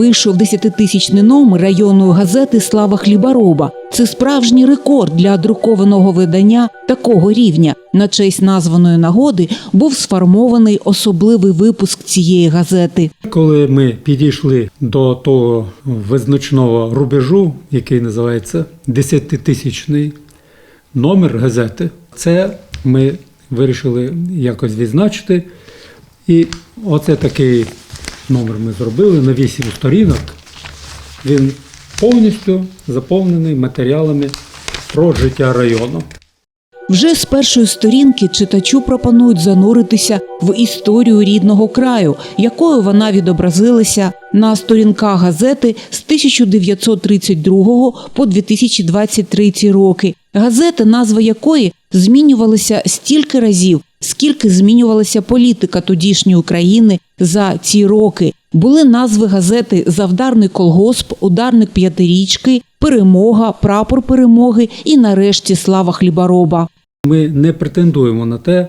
Вийшов десятитисячний номер районної газети Слава хлібороба. Це справжній рекорд для друкованого видання такого рівня. На честь названої нагоди був сформований особливий випуск цієї газети. Коли ми підійшли до того визначного рубежу, який називається десятитисячний номер газети, це ми вирішили якось відзначити. І оце такий номер ми зробили на 8 сторінок. Він повністю заповнений матеріалами про життя району. Вже з першої сторінки читачу пропонують зануритися в історію рідного краю, якою вона відобразилася на сторінках газети з 1932 по 2023 роки. Газета, назва якої змінювалася стільки разів, скільки змінювалася політика тодішньої України за ці роки. Були назви газети Завдарний колгосп, Ударник п'ятирічки, Перемога, Прапор перемоги і нарешті Слава хлібороба. Ми не претендуємо на те,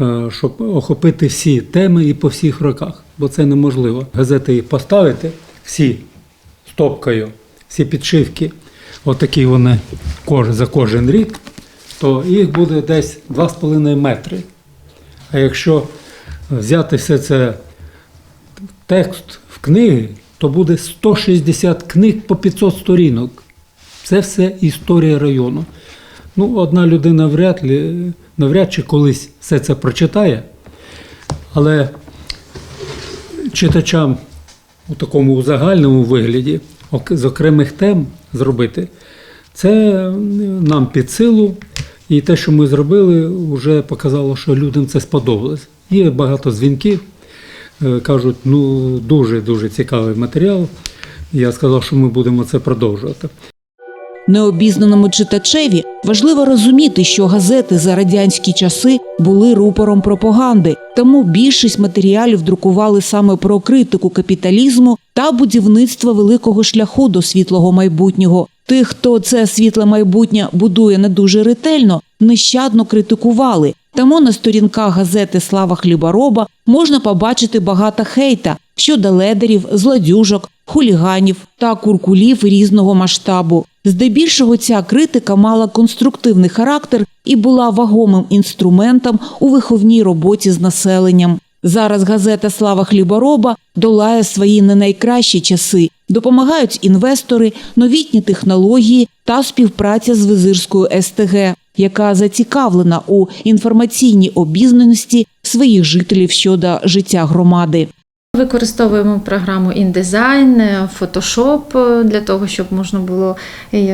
е, щоб охопити всі теми і по всіх роках, бо це неможливо. Газети поставити всі стопкою, всі підшивки, отакі вони за кожен рік, то їх буде десь 2,5 метри. А якщо взяти все це текст в книги, то буде 160 книг по 500 сторінок. Це все історія району. Ну, одна людина вряд, ли, навряд чи колись все це прочитає, але читачам у такому узагальному вигляді з окремих тем зробити, це нам під силу. І те, що ми зробили, вже показало, що людям це сподобалось. Є багато дзвінків, е, кажуть, ну дуже-дуже цікавий матеріал. Я сказав, що ми будемо це продовжувати. Необізнаному читачеві важливо розуміти, що газети за радянські часи були рупором пропаганди, тому більшість матеріалів друкували саме про критику капіталізму та будівництво великого шляху до світлого майбутнього. Тих, хто це світле майбутнє будує не дуже ретельно, нещадно критикували. Тому на сторінках газети Слава хлібороба можна побачити багато хейта щодо ледерів, злодюжок, хуліганів та куркулів різного масштабу. Здебільшого ця критика мала конструктивний характер і була вагомим інструментом у виховній роботі з населенням. Зараз газета Слава хлібороба долає свої не найкращі часи. Допомагають інвестори, новітні технології та співпраця з Визирською СТГ, яка зацікавлена у інформаційній обізнаності своїх жителів щодо життя громади. Використовуємо програму InDesign, Photoshop для того, щоб можна було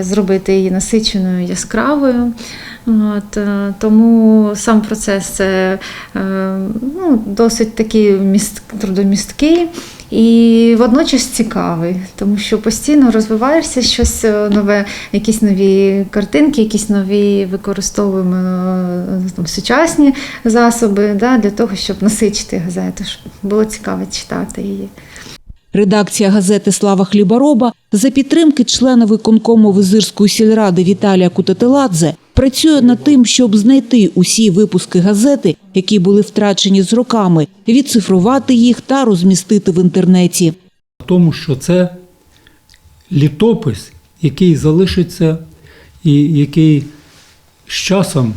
зробити її насиченою, яскравою. От, е, тому сам процес це е, ну, досить такий міст, трудомісткий і водночас цікавий, тому що постійно розвиваєшся щось е, нове, якісь нові картинки, якісь нові використовуємо е, там, сучасні засоби да, для того, щоб насичити газету, було цікаво читати її. Редакція газети Слава хлібороба за підтримки члена виконкому Визирської сільради Віталія Кутателадзе працює над тим, щоб знайти усі випуски газети, які були втрачені з роками, відцифрувати їх та розмістити в інтернеті. тому, що це літопис, який залишиться і який з часом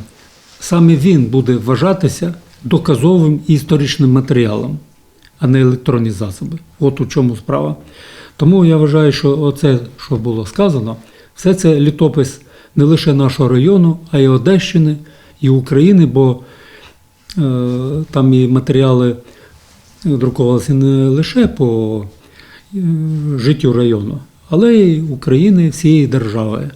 саме він буде вважатися доказовим історичним матеріалом, а не електронні засоби. От у чому справа. Тому я вважаю, що оце, що було сказано, все це літопис не лише нашого району, а й Одещини, і України, бо е, там і матеріали друкувалися не лише по е, життю району, але й України, всієї держави.